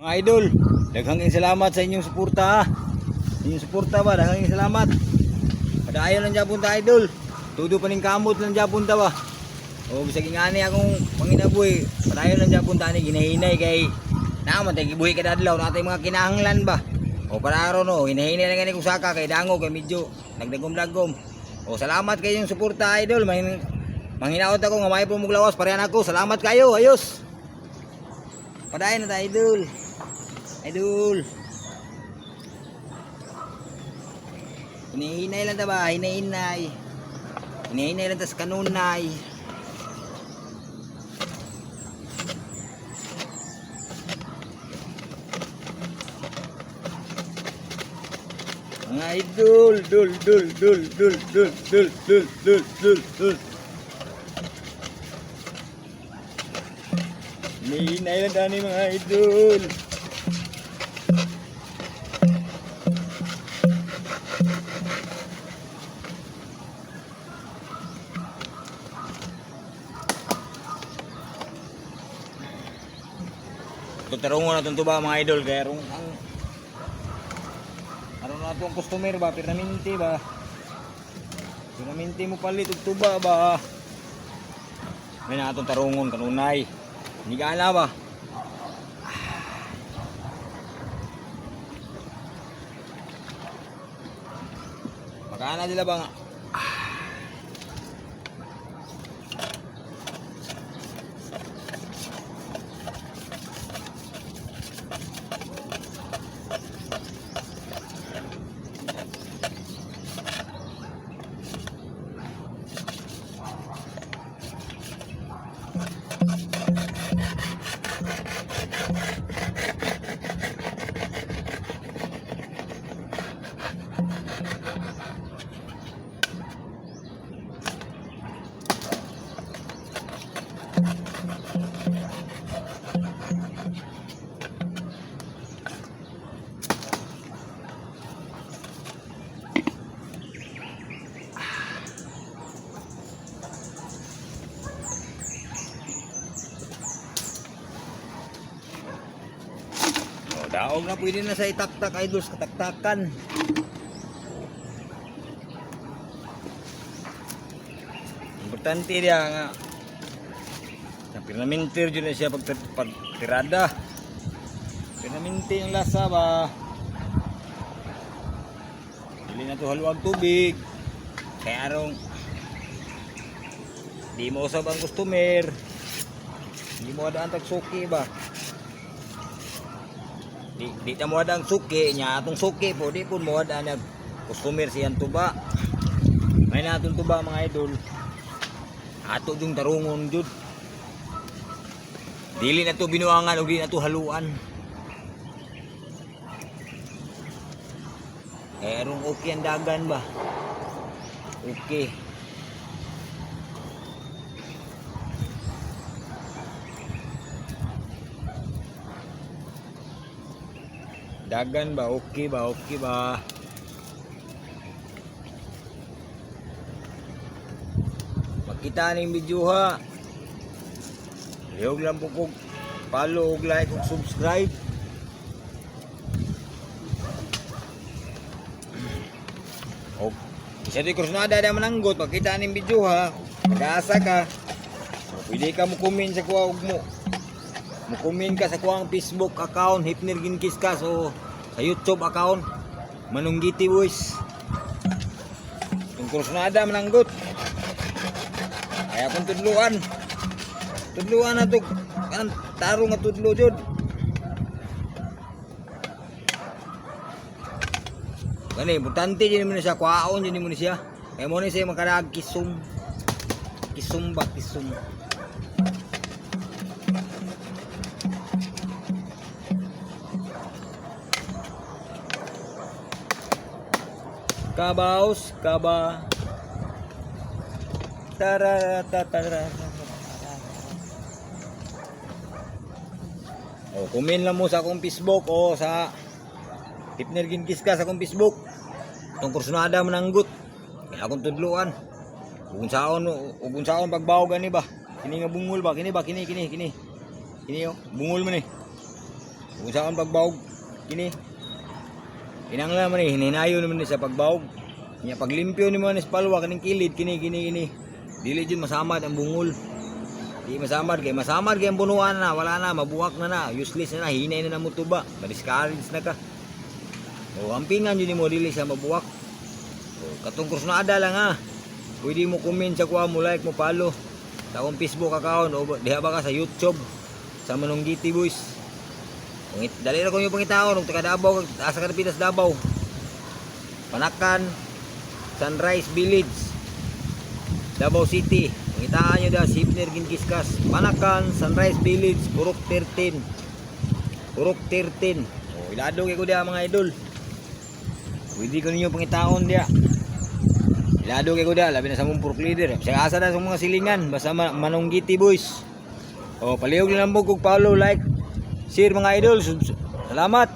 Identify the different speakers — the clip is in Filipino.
Speaker 1: Mga idol, daghang salamat sa inyong suporta. ha. Inyong suporta ba, daghang salamat. Padayon lang Japon ta idol. Tudo pa ning kamot lang Japon ta ba. O bisag ingani akong panginabuhi, padayon lang Japon ta ni ginahinay kay naman tay gibuhi kada adlaw natay mga kinahanglan ba. O para aron no, hinahinay lang gani kung saka kay dango kay medyo nagdagom-dagom. O salamat kay inyong suporta idol. May manghinaot ako nga may pumuglawas parehan ako. Salamat kayo, ayos. Padayon na ta idol. Idol. Hinahinay lang ba? Hinahinay. Hinahinay lang ta sa kanunay. Mga idol, dul, dul, dul, dul, dul, dul, dul, dul, dul, dul. Hinahinay lang ta ni mga idol. Tutarungo na itong mga idol. Kaya rung ang ano na itong customer ba? Pirnaminti ba? Pirnaminti mo palit og tuba ba? May na itong tarungon kanunay. Hindi ka ala ba Makana sila ba nga? Daog na pwede na sa itaktak idol sa kataktakan. Importante dia nga. Sa pirnamintir dyan na siya pag, pag tirada. Pirnaminti yung lasa ba. Dili na to haluag tubig. Kaya arong di mo usab ang customer. Di mo ada ang tagsuki ba. Di di ta mo ang suki nya atong suki po di pun mo ada nag customer siyan tuba. May natong tuba mga idol. Ato yung tarungon jud. Dili na to binuangan o di na to haluan. Eh rong okay ang dagan ba? Okay Dagan ba? Okay ba? Okay ba? Makita ni video ha. Lihog lang po kog follow like ug subscribe. Og isa di krusnada da mananggot makita ni video ha. Mag-asa ka. Pwede ka mo comment sa kuha ug mo Mukumin ka sa kuang Facebook account, Hipner Ginkis ka. So, sa YouTube account, Manunggiti Boys. Itong kursunada mananggot. Kaya akong tudluan. Tudluan na to. Kanang taro nga tudlo jud. Gani, importante din mo na siya. Kwaon din mo na siya. Kaya mo na siya makadag kisum. Kisum ba? Kabaos, kaba. Tara, tara, Oh, kumin lang mo sa akong Facebook o sa Hipner Ginkis ka sa akong Facebook. Itong kursunada mananggut. Kaya akong tudluan. Kung saon, kung saon pagbaw gani ba? Kini nga bungol ba? Kini ba? Kini, kini, kini. Kini oh, bungol man eh. Kung saan pagbawog kini. Kinanglan man ni hininayo naman ni sa pagbawog. Nya paglimpyo ni mo ni palwa kaning kilid kini kini kini. Dili jud masamad ang bungol. Di masamad kay masamad kay ang bunuan na wala na mabuwak na na useless na na hinay na na mo tuba. Ma-discourage na ka. O ampingan yun mo dili sa mabuwak. O katong krusnada lang ha. Pwede mo comment sa kuha mo like mo follow. Sa akong Facebook account o diha ba ka sa YouTube sa Manonggiti Boys. Kung it, dali na ko yung pangitaon, kung taga Davao, asa ka na Pinas Davao. Panakan, Sunrise Village, Davao City. Pangitaan nyo da, Sipner Ginkiskas. Panakan, Sunrise Village, Purok 13. Purok 13. O, ilado kay ko dia mga idol. Pwede ko ninyo pangitaon dia. Ilado kay ko labi na sa mong purok leader. Sa asa na sa mga silingan, basta ma- Manonggiti Boys. O, palihog na lang po kung follow, like, share mga idol. Salamat.